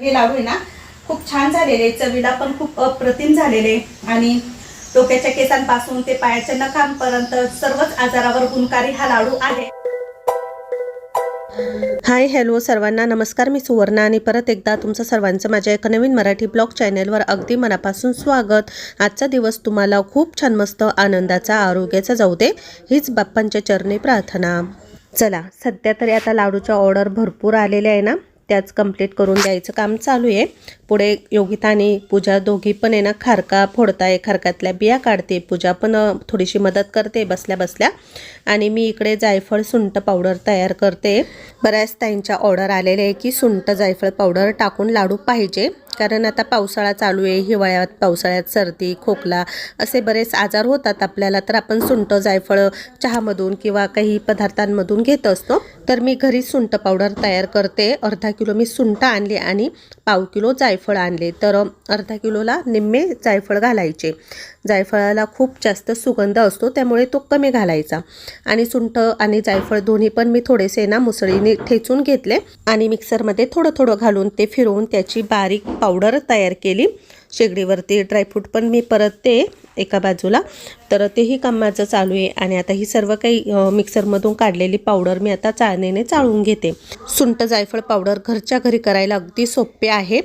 हे लाडू आहे ना खूप छान झालेले चवीला पण खूप अप्रतिम झालेले आणि डोक्याच्या केसांपासून ते पायाच्या नखांपर्यंत सर्वच आजारावर गुणकारी हा लाडू आहे. हाय हॅलो सर्वांना नमस्कार मी सुवर्णा आणि परत एकदा तुमचं सर्वांचं माझ्या एका नवीन मराठी ब्लॉग चॅनेलवर अगदी मनापासून स्वागत. आजचा दिवस तुम्हाला खूप छान मस्त आनंदाचा आरोग्याचा जाऊ दे हीच बाप्पांच्या चरणी प्रार्थना. चला सध्या तरी आता लाडूच्या ऑर्डर भरपूर आलेल्या आहे ना. त्याच कंप्लीट करून द्यायचं काम चालू आहे. पुढे योगिता आणि पूजा दोघी पण आहे ना खारका फोडताय खारकातल्या बिया काढते. पूजा पण थोडीशी मदत करते बसल्या बसल्या. आणि मी इकडे जायफळ सुंठ पावडर तयार करते. बऱ्याच ताईंच्या ऑर्डर आलेले आहे की सुंट जायफळ पावडर टाकून लाडू पाहिजे. कारण आता पावसाळा चालू आहे हिवाळ्यात पावसाळ्यात सर्दी खोकला असे बरेच आजार होतात आपल्याला. तर आपण सुंठ जायफळ चहामधून किंवा काही पदार्थांमधून घेत असतो. तर मी घरी सुंठ पावडर तयार करते. अर्धा किलो मी सुंठ आणली आणि पाव किलो जायफळ आणले. तर अर्धा किलोला निम्मे जायफळ घालायचे. जायफळाला खूप जास्त सुगंध असतो त्यामुळे तो कमी घालायचा. आणि सुंठ आणि जायफळ दोन्ही पण मी थोडेसे ना मुसळीने ठेचून घेतले आणि मिक्सरमध्ये थोडं थोडं घालून ते फिरवून त्याची बारीक पावडर तयार केली. शेगडीवरती ड्रायफ्रूट पण मी परतते एका बाजूला. तर तेही काम माझं चालू आहे आणि आता ही सर्व काही मिक्सरमधून काढलेली पावडर मी आता चाळणीने चाळून घेते. सुंट जायफळ पावडर घरच्या घरी करायला अगदी सोपे आहे.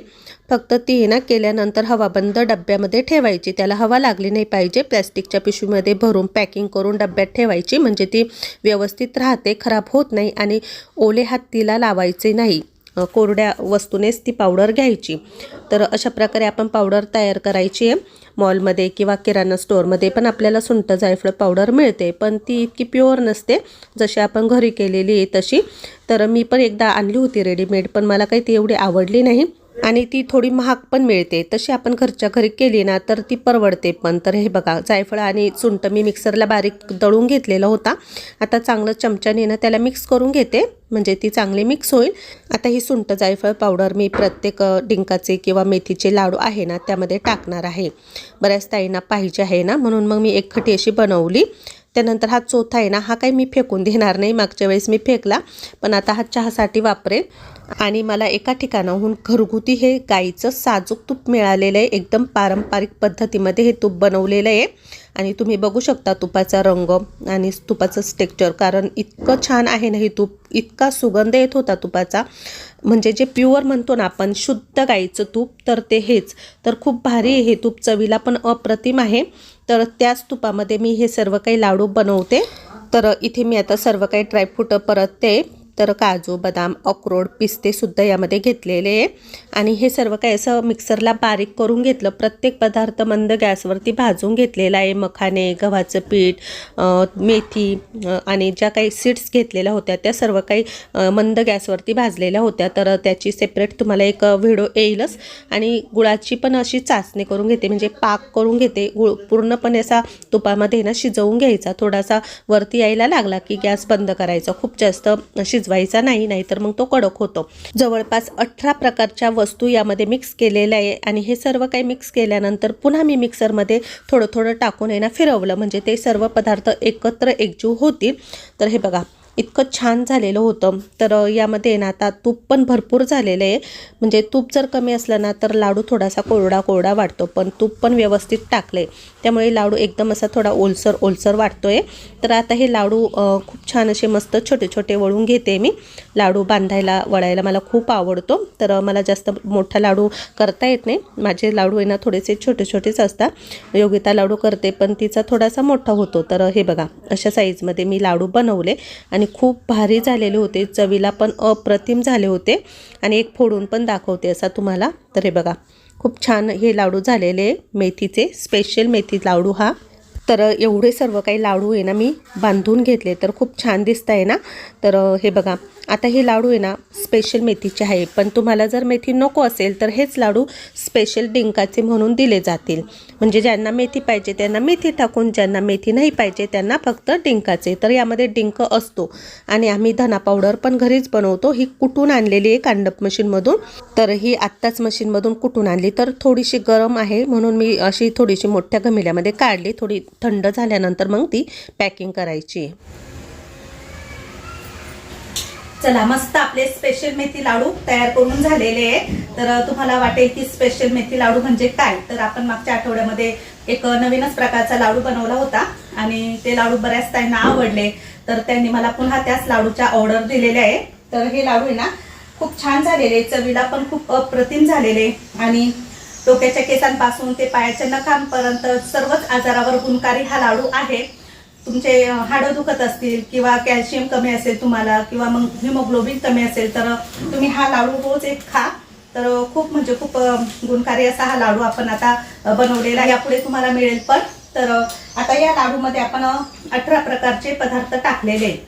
फक्त ती आहे ना केल्यानंतर हवाबंद डब्यामध्ये ठेवायची. त्याला हवा लागली नाही पाहिजे. प्लॅस्टिकच्या पिशवीमध्ये भरून पॅकिंग करून डब्यात ठेवायची. म्हणजे ती व्यवस्थित राहते खराब होत नाही आणि ओले हात तिला लावायचे नाही. कोरड्या वस्तूनेच ती पावडर घ्यायची. तर अशा प्रकारे आपण पावडर तयार करायची आहे. मॉलमध्ये किंवा किराणा स्टोअरमध्ये पण आपल्याला सुंठ जायफळ पावडर मिळते. पण ती इतकी प्युअर नसते. जशी आपण घरी केलेली आहे तशी. तर मी पण एकदा आणली होती रेडीमेड पण मला काही ती एवढी आवडली नाही. आणि ती थोडी महाग पण मिळते. तशी आपण घरच्या घरी केली ना तर ती परवडते पण. तर हे बघा जायफळ आणि सुंठ मी मिक्सरला बारीक दळून घेतलेला होता. आता चांगलं चमच्याने ना त्याला मिक्स करून घेते. म्हणजे ती चांगली मिक्स होईल. आता ही सुंट जायफळ पावडर मी प्रत्येक डिंकाचे किंवा मेथीचे लाडू आहे ना त्यामध्ये टाकणार आहे. बऱ्याच ताईंना पाहिजे आहे ना म्हणून मग मी एक खटी अशी बनवली. त्यानंतर हा चौथा आहे ना हा काही मी फेकून देणार नाही मागच्या वेळेस मी फेकला पण आता हा चहासाठी वापरेल आणि मला एका ठिकाणाहून घरगुती हे गाईचं साजूक तूप मिळालेलं आहे एकदम पारंपरिक पद्धतीमध्ये हे तूप बनवलेलं आहे. आणि तुम्ही बघू शकता तुपाचा रंग आणि तुपाचं स्टेक्चर कारण इतकं छान आहे ना हे तूप. इतका सुगंध येत होता तुपाचा. म्हणजे जे प्युअर म्हणतो ना आपण शुद्ध गाईचं तूप तर ते हेच. तर खूप भारी आहे हे तूप. चवीला पण अप्रतिम आहे. तर त्याच तुपामध्ये मी हे सर्व काही लाडू बनवते. तर इथे मी आता सर्व काही ड्रायफ्रूट परतते. तर काजू बदाम अक्रोड पिस्तेसुद्धा यामध्ये घेतलेले आहे. आणि हे सर्व काही असं मिक्सरला बारीक करून घेतलं प्रत्येक पदार्थ मंद गॅसवरती भाजून घेतलेला आहे. मखाने गव्हाचं पीठ मेथी आणि ज्या काही सीड्स घेतलेल्या होत्या त्या सर्व काही मंद गॅसवरती भाजलेल्या होत्या. तर त्याची सेपरेट तुम्हाला एक व्हिडिओ येईलच. आणि गुळाची पण अशी चाचणी करून घेते म्हणजे पाक करून घेते. गुळ पूर्णपणे असा तुपामध्ये ना शिजवून घ्यायचा. थोडासा वरती यायला लागला की गॅस बंद करायचा. खूप जास्त शिजवायचा नाही नाहीतर मग तो कडक होतो. जवळपास अठरा प्रकारच्या वस्तू यामध्ये मिक्स केलेल्या आहे आणि हे सर्व काही मिक्स केल्यानंतर पुन्हा मी मिक्सरमध्ये थोडं थोडं टाकून आहे ना फिरवलं. म्हणजे ते सर्व पदार्थ एकत्र एकजीव होतील. तर हे बघा. इतकं छान झालेलं होतं. तर यामध्ये ना आता तूप पण भरपूर झालेलं आहे. म्हणजे तूप जर कमी असलं ना तर लाडू थोडासा कोरडा कोरडा वाटतो. पण तूप पण व्यवस्थित टाकलं आहे त्यामुळे लाडू एकदम असा थोडा ओलसर ओलसर वाटतो आहे तर आता हे लाडू खूप छान असे मस्त छोटे छोटे वळून घेते मी. लाडू बांधायला वळायला मला खूप आवडतो. तर मला जास्त मोठा लाडू करता येत नाही. माझे लाडू आहे ना थोडेसे छोटे छोटेच असतात. योगिता लाडू करते पण तिचा थोडासा मोठा होतो. तर हे बघा अशा साईजमध्ये मी लाडू बनवले. आणि खूप भारी झालेले होते. चवीला पण अप्रतिम झाले होते. आणि एक फोडून पण दाखवते असा तुम्हाला. तर हे बघा खूप छान हे लाडू झालेले मेथीचे स्पेशल मेथी लाडू हा. तर एवढे सर्व काही लाडू आहे ना मी बांधून घेतले. तर खूप छान दिसत आहे ना. तर हे बघा आता हे लाडू आहे ना स्पेशल मेथीचे आहे. पण तुम्हाला जर मेथी नको असेल तर हेच लाडू स्पेशल डिंकाचे म्हणून दिले जातील. म्हणजे ज्यांना मेथी पाहिजे त्यांना मेथी टाकून ज्यांना मेथी नाही पाहिजे त्यांना फक्त डिंकाचे. तर यामध्ये डिंक असतो. आणि आम्ही धना पावडर पण घरीच बनवतो. ही कुटून आणलेली आहे कांडप मशीनमधून तर ही आत्ताच मशीनमधून कुटून आणली? तर थोडीशी गरम आहे म्हणून मी अशी थोडीशी मोठ्या घमिल्यामध्ये काढली. थोडी थंड झाल्यानंतर मग ती पॅकिंग करायची. चला मस्त आपले स्पेशल मेथी लाडू तयार करून झालेले आहे तर तुम्हाला वाटेल की स्पेशल मेथी लाडू म्हणजे काय? तर आपण मागच्या आठवड्यामध्ये एक नवीनच प्रकारचा लाडू बनवला होता आणि ते लाडू बऱ्याच त्यांना आवडले. तर त्यांनी मला पुन्हा त्याच लाडूच्या ऑर्डर दिलेल्या आहे तर हे लाडू आहे ना खूप छान झालेले चवीला पण खूप अप्रतिम झालेले आणि डोक्याच्या केसांपासून ते पायाच्या नखांपर्यंत सर्वच आजारावर गुणकारी हा लाडू आहे. तुमचे हाडं दुखत असतील किंवा कॅल्शियम कमी असेल तुम्हाला किंवा मग हिमोग्लोबिन कमी असेल तर तुम्ही हा लाडू रोज एक खा. तर खूप म्हणजे खूप गुणकारी असा हा लाडू आपण आता बनवलेला यापुढे तुम्हाला मिळेल पण. तर आता या लाडूमध्ये आपण अठरा प्रकारचे पदार्थ टाकलेले आहेत.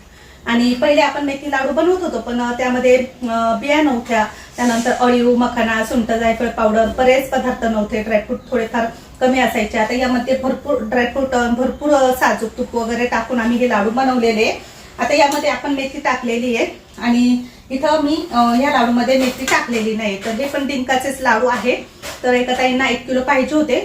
आणि पहिले आपण मेथी लाडू बनवत होतो पण त्यामध्ये बिया नव्हत्या. त्यानंतर अळीव मखाना सुंठ जायफळ पावडर बरेच पदार्थ नव्हते. ड्रायफ्रूट थोडेफार कमी असायचे. आता यामध्ये भरपूर ड्रायफ्रूट भरपूर साजूक तूप वगैरे टाकून आम्ही हे लाडू बनवलेले. आता यामध्ये आपण मेथी टाकलेली आहे. आणि इथं मी ह्या या लाडूमध्ये मेथी टाकलेली नाही. तर हे पण डिंकाचेच लाडू आहे. तर एका ताईंना एक किलो पाहिजे होते.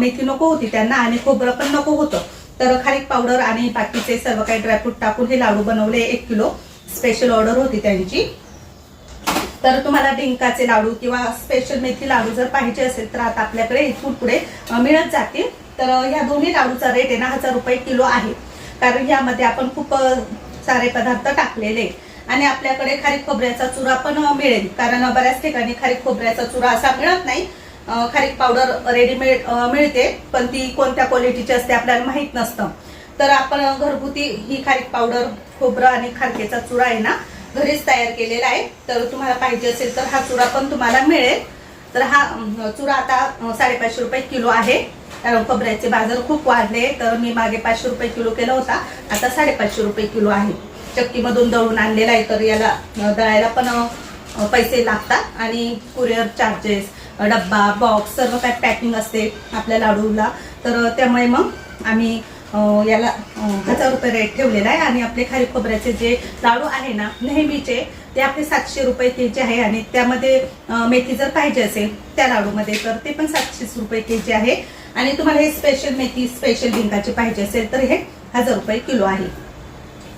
मेथी नको होती त्यांना आणि खोबरं पण नको होतं. तर खारीक पावडर आणि बाकीचे सर्व काही ड्रायफ्रूट टाकून हे लाडू बनवले एक किलो. स्पेशल ऑर्डर होती त्यांची. तर तुम्हाला डिंकाचे लाडू किंवा स्पेशल मेथी लाडू जर पाहिजे असेल तर आता आपल्याकडे इथून पुढे मिळत जातील. तर ह्या दोन्ही लाडूचा रेट आहे ना हजार रुपये किलो आहे. कारण यामध्ये आपण खूप सारे पदार्थ टाकलेले. आणि आपल्याकडे खारीक खोबऱ्याचा चुरा पण मिळेल. कारण बऱ्याच ठिकाणी खारीक खोबऱ्याचा चुरा असा मिळत नाही. खारीक पावडर रेडीमेड मिळते. पण ती कोणत्या क्वालिटीची असते आपल्याला माहीत नसतं. तर आपण घरगुती ही खारीक पावडर खोबरं आणि खारकेचा चुरा आहे ना घरीच तयार केलेला आहे. तर तुम्हाला पाहिजे असेल तर हा चुरा पण तुम्हाला मिळेल. तर हा चुरा आता साडेपाचशे रुपये किलो आहे. कारण खोबऱ्याचे बाजार खूप वाढले. तर मी मागे पाचशे रुपये किलो केला होता. आता साडेपाचशे रुपये किलो आहे. चक्कीमधून दळून आणलेला आहे. तर याला दळायला पण पैसे लागतात. आणि कुरिअर चार्जेस डब्बा बॉक्स सर्व काय पॅकिंग असते आपल्या लाडूला. तर त्यामुळे मग आम्ही याला हजार रुपये रेट ठेवलेला आहे आणि आपले खारी खोबऱ्याचे जे लाडू आहे ना नेहमीचे ते आपले सातशे रुपये के जी आहे आणि त्यामध्ये मेथी जर पाहिजे असेल त्या लाडूमध्ये तर ते पण सातशे रुपये के जी आहे. आणि तुम्हाला हे स्पेशल मेथी स्पेशल डिंकाचे पाहिजे असेल तर हे हजार रुपये किलो आहे.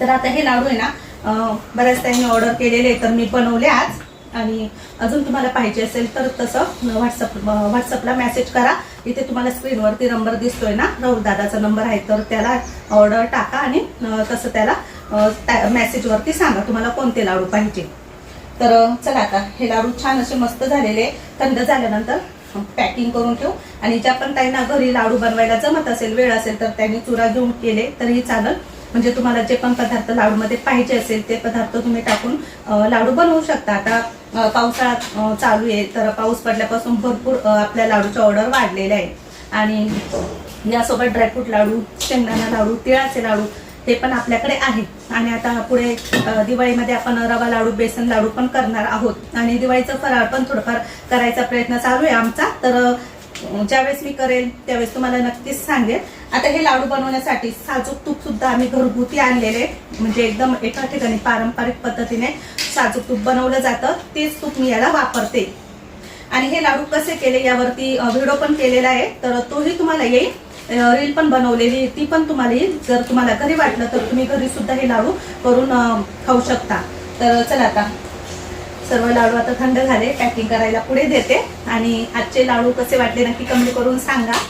तर आता हे लाडू आहे ना बऱ्याच त्यांनी ऑर्डर केलेले तर मी बनवले आज. आणि अजून तुम्हाला पाहिजे असेल तर तसं व्हॉट्सअप व्हॉट्सअपला मेसेज करा. इथे तुम्हाला स्क्रीनवरती नंबर दिसतोय ना? राहुल दादाचा नंबर आहे तर त्याला ऑर्डर टाका आणि तसं त्याला मेसेजवरती सांगा तुम्हाला कोणते लाडू पाहिजे. तर चला आता हे लाडू छान असे मस्त झालेले थंड झाल्यानंतर पॅकिंग करून ठेवू. आणि ज्या पण त्यांना घरी लाडू बनवायला जमत असेल वेळ असेल तर त्यांनी चुरा घेऊन केले तरीही चालेल. म्हणजे तुम्हाला जे पण पदार्थ लाडूमध्ये पाहिजे असेल ते पदार्थ तुम्ही टाकून लाडू बनवू शकता. आता पावसाळा चालू आहे तर पाऊस पडल्यापासून भरपूर आपल्या लाडूच्या ऑर्डर वाढलेल्या आहे आणि यासोबत ड्रायफ्रूट लाडू शेंगदाणा लाडू तिळाचे लाडू हे पण आपल्याकडे आहे आणि आता पुढे दिवाळीमध्ये आपण रवा लाडू बेसन लाडू पण करणार आहोत. आणि दिवाळीचं फराळ पण थोडंफार करायचा प्रयत्न चालू आहे आमचा. तर ज्यावेळेस मी करेल त्यावेळेस तुम्हाला नक्कीच सांगेल. आता हे लाडू बनवण्यासाठी साजूक तूप सुद्धा आम्ही घरगुती आणलेले. म्हणजे एकदम एका ठिकाणी पारंपरिक पद्धतीने साजूक तूप बनवलं जातं. तेच तूप मी याला वापरते. आणि हे लाडू कसे केले यावरती व्हिडिओ पण केलेला आहे. तर तोही तुम्हाला येईल. रील पण बनवलेली ती पण तुम्हाला येईल. जर तुम्हाला घरी वाटलं तर तुम्ही घरी सुद्धा हे लाडू करून खाऊ शकता. तर चला आता. सर्व लाडू आता थंड झाले. पॅकिंग करायला पुढे देते. आणि आजचे लाडू कसे वाटले नक्की कमेंट करून सांगा.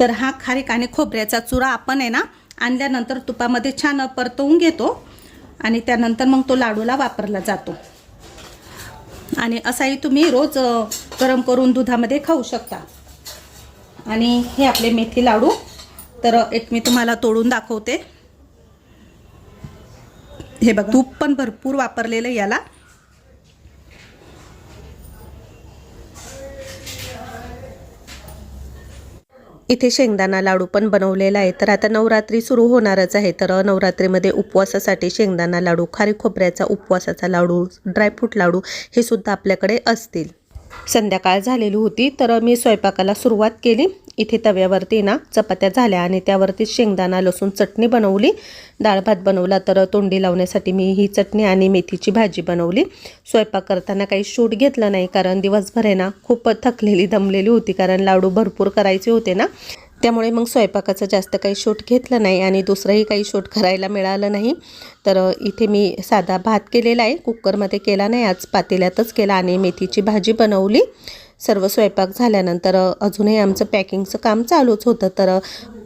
तर हा खारीक आणि खोबऱ्याचा चुरा आपण आहे ना आणल्यानंतर तुपामध्ये छान परतवून घेतो आणि त्यानंतर मग तो लाडूला वापरला जातो. आणि असाही तुम्ही रोज गरम करून दुधामध्ये खाऊ शकता. आणि हे आपले मेथी लाडू. तर एक मी तुम्हाला तोडून दाखवते. हे बघा तूप पण भरपूर वापरलेलं आहे याला. इथे शेंगदाणा लाडू पण बनवलेला आहे. तर आता नवरात्री सुरू होणारच आहे. तर नवरात्रीमध्ये उपवासासाठी शेंगदाणा लाडू खारी खोबऱ्याचा उपवासाचा लाडू ड्रायफ्रूट लाडू हे सुद्धा आपल्याकडे असतील. संध्याकाळ झालेली होती तर मी स्वयंपाकाला सुरुवात केली. इथे तव्यावरती ना चपात्या झाल्या आणि त्यावरती शेंगदाणा लसूण चटणी बनवली. डाळ भात बनवला तर तोंडी लावण्यासाठी मी ही चटणी आणि मेथीची भाजी बनवली. स्वयंपाक करताना काही शूट घेतलं नाही कारण दिवसभर आहे ना खूप थकलेली दमलेली होती कारण लाडू भरपूर करायचे होते ना. त्यामुळे मग स्वयंपाकाचं जास्त काही शूट घेतलं नाही आणि दुसरंही काही शूट करायला मिळालं नाही. तर इथे मी साधा भात केलेला आहे. कुकरमध्ये केला नाही. आज पातेल्यातच केला आणि मेथीची भाजी बनवली. सर्व स्वयंपाक झाल्यानंतर अजूनही आमचं पॅकिंगचं काम चालूच होतं. तर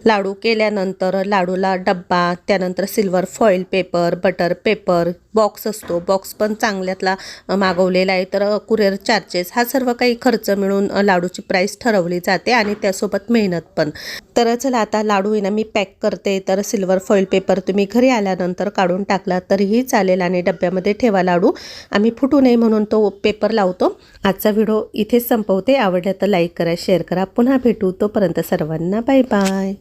लाडू केल्यानंतर लाडूला डब्बा त्यानंतर silver foil paper butter paper box असतो. बॉक्स पण चांगल्यातला मागवलेला आहे. तर कुरिअर चार्जेस हा सर्व काही खर्च मिळून लाडूची प्राईस ठरवली जाते आणि त्यासोबत मेहनत पण. तर चला आता लाडू आहे ना मी पॅक करते. तर सिल्वर फॉईल पेपर तुम्ही घरी आल्यानंतर काढून टाकला तरीही चालेल आणि डब्यामध्ये ठेवा लाडू. आम्ही फुटू नये म्हणून तो पेपर लावतो. आजचा व्हिडिओ इथेच संपवते. आवडला तर लाईक करा शेअर करा. पुन्हा भेटू. तोपर्यंत सर्वांना बाय बाय.